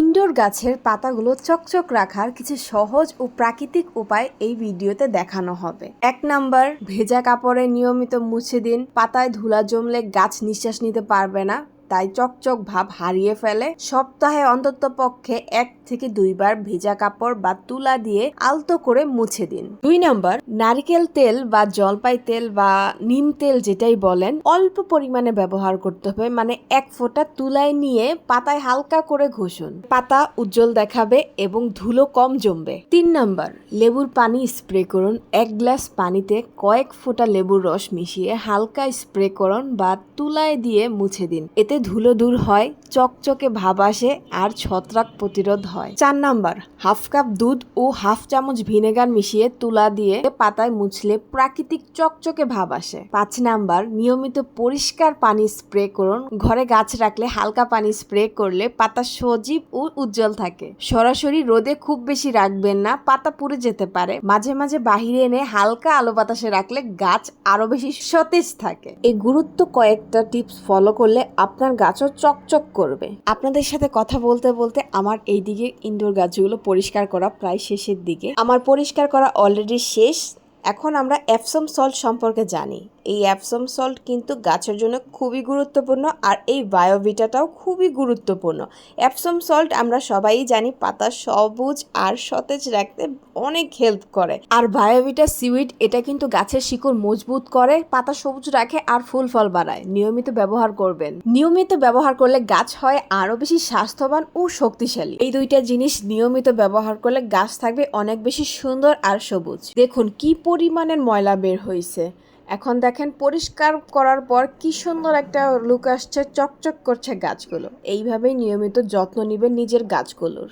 Indoor গাছের পাতাগুলো চকচক রাখার কিছু সহজ ও প্রাকৃতিক উপায় এই ভিডিওতে দেখানো হবে। এক নাম্বার, ভেজা কাপড়ে নিয়মিত মুছে দিন। পাতায় ধুলা জমলে গাছ নিঃশ্বাস নিতে পারবে না। তাই চকচক ভাব হারিয়ে ফেলে সপ্তাহে অন্তত পক্ষে এক থেকে দুইবার ভেজা কাপড় বা তুলা দিয়ে আলতো করে মুছে দিন। দুই নাম্বার, নারিকেল তেল বা জলপাই তেল বা নিম তেল যেটাই বলেন, অল্প পরিমাণে ব্যবহার করতে হবে। মানে এক ফোঁটা তুলায় নিয়ে পাতায় হালকা করে ঘষুন। পাতা উজ্জ্বল দেখাবে এবং ধুলো কম জমবে। তিন নাম্বার, লেবুর পানি স্প্রে করুন। এক গ্লাস পানিতে কয়েক ফোঁটা লেবুর রস মিশিয়ে হালকা স্প্রে করুন বা তুলায় দিয়ে মুছে দিন। এতে ধুলো দূর হয়, চকচকে ভাব আসে আর ছত্রাক প্রতিরোধ হয়। চার নাম্বার, হাফ কাপ দুধ ও হাফ চামচ ভিনেগার মিশিয়ে তুলা দিয়ে পাতায় মুছলে প্রাকৃতিক চকচকে ভাব আসে। পাঁচ নাম্বার, নিয়মিত পরিষ্কার পানি স্প্রে করুন। ঘরে গাছ রাখলে হালকা পানি স্প্রে করলে পাতা সজীব ও উজ্জ্বল থাকে। সরাসরি রোদে খুব বেশি রাখবেন না, পাতা পুড়ে যেতে পারে। মাঝে মাঝে বাহিরে এনে হালকা আলো বাতাসে রাখলে গাছ আরও বেশি সতেজ থাকে। এই গুরুত্ব কয়েকটা টিপস ফলো করলে আপনার গাছও চকচক করবে। আপনাদের সাথে কথা বলতে বলতে আমার এই দিকে ইনডোর গাছগুলো পরিষ্কার করা প্রায় শেষের দিকে। আমার পরিষ্কার করা অলরেডি শেষ। এখন আমরা অ্যাপসম সল্ট সম্পর্কে জানি। এই অ্যাপসম সল্ট কিন্তু গাছের জন্য খুবই গুরুত্বপূর্ণ আর এই বায়োভিটাটাও খুবই গুরুত্বপূর্ণ। অ্যাপসম সল্ট আমরা সবাই জানি পাতা সবুজ আর সতেজ রাখতে অনেক হেল্প করে। আর বায়োভিটা সিউইড এটা কিন্তু গাছের শিকড় মজবুত করে, পাতা সবুজ রাখে আর ফুল ফল বাড়ায়। নিয়মিত ব্যবহার করবেন। নিয়মিত ব্যবহার করলে গাছ হয় আরও বেশি স্বাস্থ্যবান ও শক্তিশালী। এই দুইটা জিনিস নিয়মিত ব্যবহার করলে গাছ থাকবে অনেক বেশি সুন্দর আর সবুজ। দেখুন কি পরিমাণের ময়লা বের হয়েছে এখন দেখেন পরিষ্কার করার পর কি সুন্দর একটা লুক আসছে, চকচক করছে গাছগুলো। এইভাবেই নিয়মিত যত্ন নিবেন নিজের গাছগুলোর।